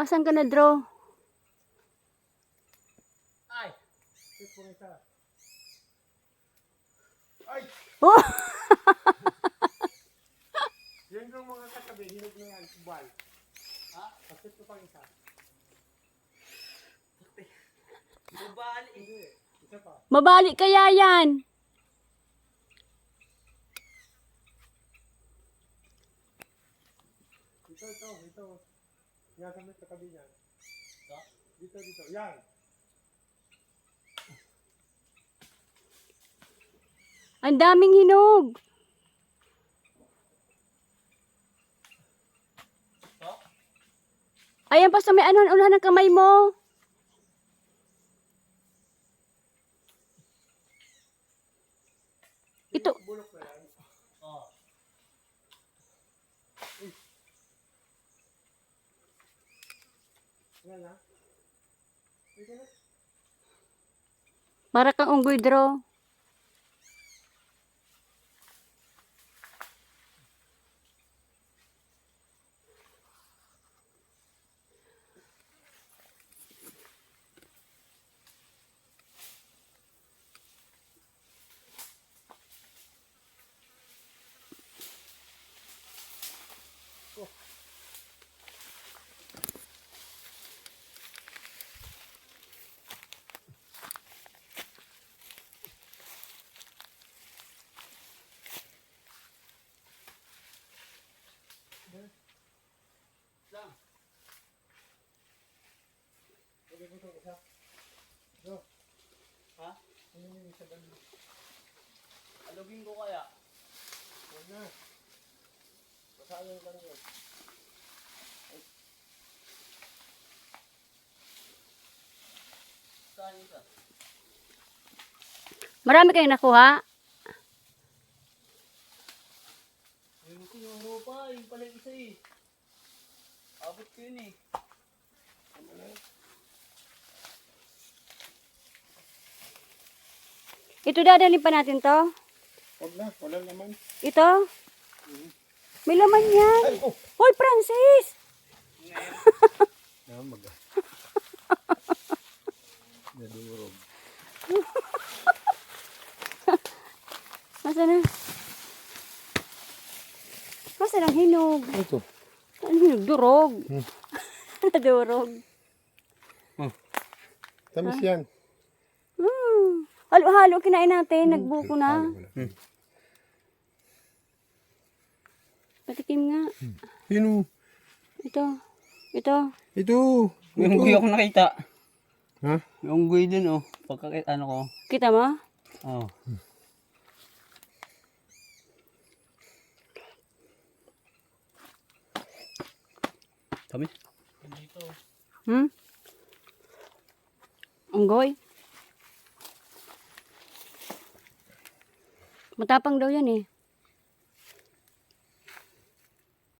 Asan ka na, Dro? Ay! Ay! Oh! Yan yung mga katabi, hinog na yan, bal. Ha? Kapit ko pang isa. Hindi, isa pa. Mabali kaya yan. Ito, ito, ito. Yan sa may katabi niyan. Ito? Dito, dito. Yan. Ang daming hinog. Ito? Ayan pa sa may ano, unahan ng kamay mo. Ito. Bulok na yan. Na. Ito na. Para kang unggoy, Dro. Lang. Pwede ko ito isa. Ito. Ha? Ano yung isa banda? Alugin ko kaya. Yan na. Pasayang lang yun. Saan isa? Marami kayong nakuha. Yung tinuro pa. Yung pala yung isa eh. Abot ko yun eh. Ano na? Ito dadalhin pa natin to. Huwag na. Wala naman. Ito. May laman yan. Ay, oh! Hoy, Francis! Yan, mag. Nadurog. Nasaan na? Nasaan ang hinog? Ito. Ano hinog? Durog. Hmm. Durog. Tamis yan. Hmm. Halo-halo kinain natin. Nagbuko na. Patikim nga. Sino? Ito. Ito. Ito. Yung unggoy ako nakita. Ha? Yung unggoy dun oh. Pagkakit ano ko. Kita mo? Oh. Kami? Dito. Hmm? Unggoy. Matapang daw yan eh.